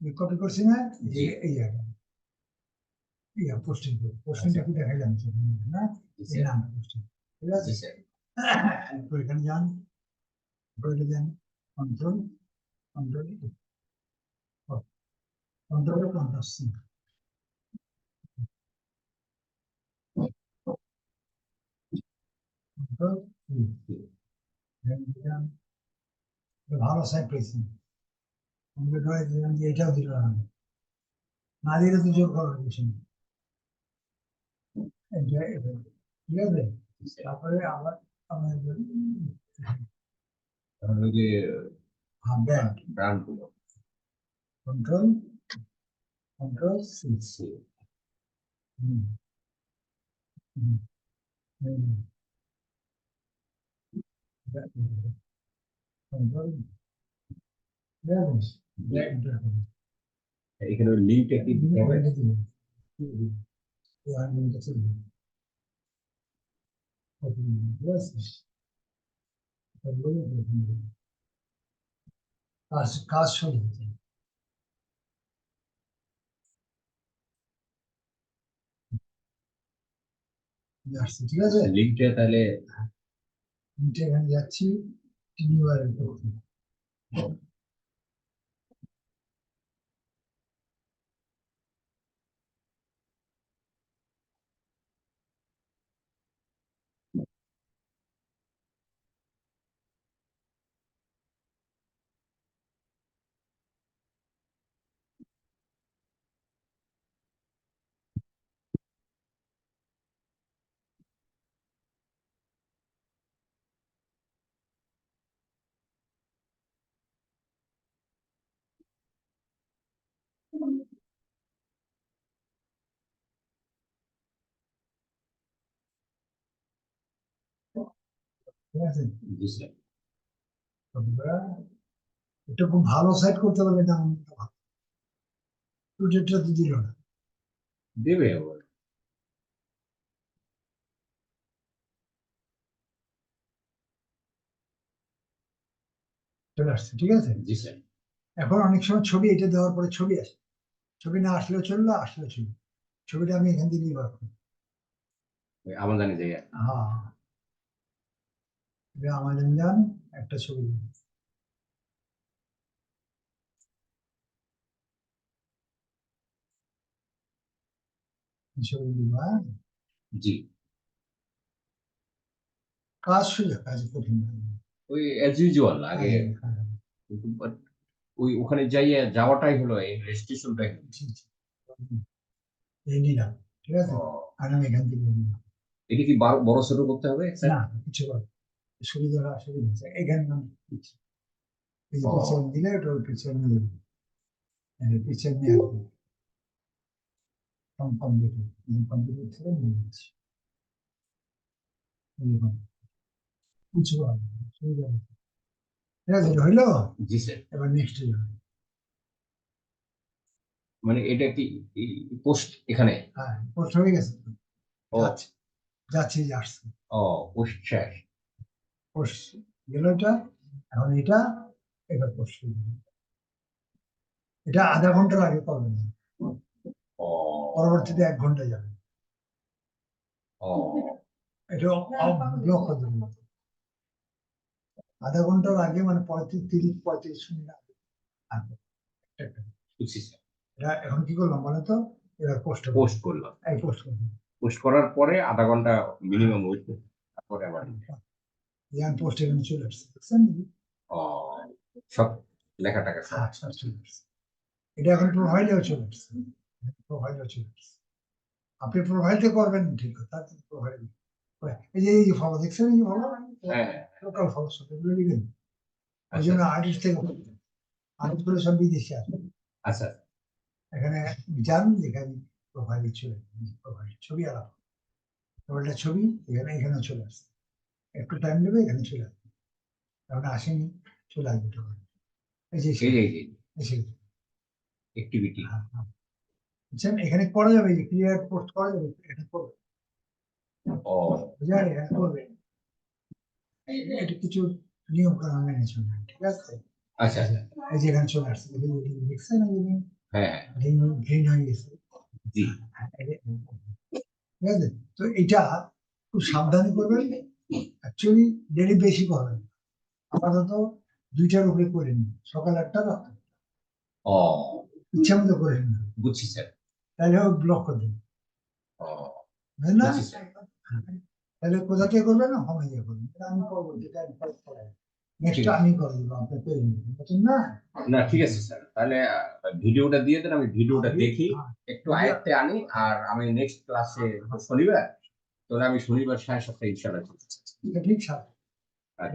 Copy করছি না আর ইয়া posting পোস্টিংটা কি দেখাইলাম? না? এই নাম পোস্টিং ঠিক আছে? এখানে যান। এরপরে যান। Control control control control C control C ভালো সাইড পেয়েছি। এটাও দিল না না দিলে তো জোর করার কিছু নেই এটা এটা ঠিক আছে জি স্যার তারপরে আবার আমাদের তাহলে ওই যে হ্যাঁ ব্যান্ড ব্র্যান্ডগুলো কন্ট্রোল কন্ট্রোল সি সি হুম হুম হুম কন্ট্রোল ব্যান্ড ব্যান্ড এখানে ওই লিঙ্কটা কি? দিতে হবে কাজ কাজ শুরু হচ্ছে আসছে ঠিক আছে লিঙ্কটা তাহলে নিচে এখানে যাচ্ছি টিনিওয়ারের করতে ঠিক আছে তোমরা এটা খুব ভালো সাইট করতে না প্রজেক্টটা তো দিল না। দেবে আবার চলে আসছে ঠিক আছে? জি স্যার। এখন অনেক সময় ছবি এটা দেওয়ার পরে ছবি আসে। ছবি না আসলেও চলল আসলেও চলবে ছবিটা আমি এখান থেকে নির্ভর করি। জায়গা হ্যাঁ। যান একটা ছবি ছবি দিব হ্যাঁ জি। কাজ সোজা কাজ কঠিন ওই অ্যাজ ইউজুয়াল আগে হ্যাঁ, কিন্তু but ওই ওখানে যাইয়া যাওয়াটাই হলো এই। এই নিলাম ঠিক আছে? আর আমি এখান থেকে এটা কি বড় ছোট করতে হবে? না কিছু বল সুবিধা সুবিধা আছে এখানে পিছন দিলে ওটা ওই পিছন এই পিছন আসবে। থেকে নিয়ে যাচ্ছি এরকম কিছু সুবিধা ঠিক আছে এটা হইল জি স্যার। এবার নেক্সট যাবে। মানে এটা কি পোস্ট এখানে? হ্যাঁ পোস্ট হয়ে গেছে। ও। যাচ্ছে। যাচ্ছে আসছে ও পোস্ট শেষ। গেল এটা এখন এটা এটা আধা ঘণ্টার আগে করবেন না পরবর্তীতে এক ঘণ্টা যাবে। এটা আধা ঘণ্টার আগে মানে পঁয়ত্রিশ তিরিশ পঁয়ত্রিশ মিনিট আগে। স্যার। এটা এখন কি করলাম বলে তো? এবার পোস্ট পোস্ট করলাম। এই পোস্ট করলাম। পোস্ট করার পরে আধা ঘণ্টা মিনিমাম ওয়েট তারপরে আবার ইয়ান পোস্ট এখানে চলে আসছে। দেখছেন? ও সব লেখা টাকা হ্যাঁ সব চলে আসছে। এটা এখন প্রোফাইলেও চলে আসছে। প্রোফাইলেও চলে আসছে। আপনি করবেন ঠিক তার প্রোফাইল এই যে এই ফলো দেখছেন এই ফলো লোকাল ফলো সব এগুলো লিখেন। ওই আচ্ছা। জন্য আর্টিস্ট থেকে আর্টিস্ট করে সব বিদেশি আসে। আচ্ছা। এখানে যান যেখানে প্রোফাইলে চলে প্রোফাইল ছবি আলাদা। ছবি এখানে এখানে চলে আসছে একটু টাইম নেবে এখানে চলে আসবে। এখন আসেনি চলে আসবে তখন অ্যাক্টিভিটি হ্যাঁ, হ্যাঁ। বুঝছেন এখানে করা যাবে যে ক্লিয়ার পোস্ট করা যাবে এটা করবে। বুঝলেন এখানে করবে। এটা কিছু নিয়ম কানুন মেনে চলবে ঠিক আছে? আচ্ছা আচ্ছা। এই যে এখানে চলে আসছে দেখছেন হ্যাঁ। হ্যাঁ গ্রিন হয়ে গেছে। জি। ঠিক আছে? তো এটা খুব সাবধানে করবেন। অ্যাকচুয়ালি ডেলি বেশি করবেন আপাতত দুইটার উপরে করে নিন সকাল একটা রাত ও। ইচ্ছা মতো করে বুঝছি স্যার। তাহলে ব্লক করে দিন। না? তাহলে কোথা থেকে করবেন? না হমে গিয়ে করবেন আমি করব যেটা নেক্সট আমি করে দেবো আপনার তৈরি নতুন না? না ঠিক আছে স্যার। তাহলে ভিডিওটা দিয়ে দেন আমি ভিডিওটা দেখি। হ্যাঁ, একটু আয়ত্তে আনি আর আমি নেক্সট ক্লাসে শনিবার তাহলে আমি শনিবার সাড়ে সাতটা ইনশাল্লাহ এটা ঠিক সাথে আচ্ছা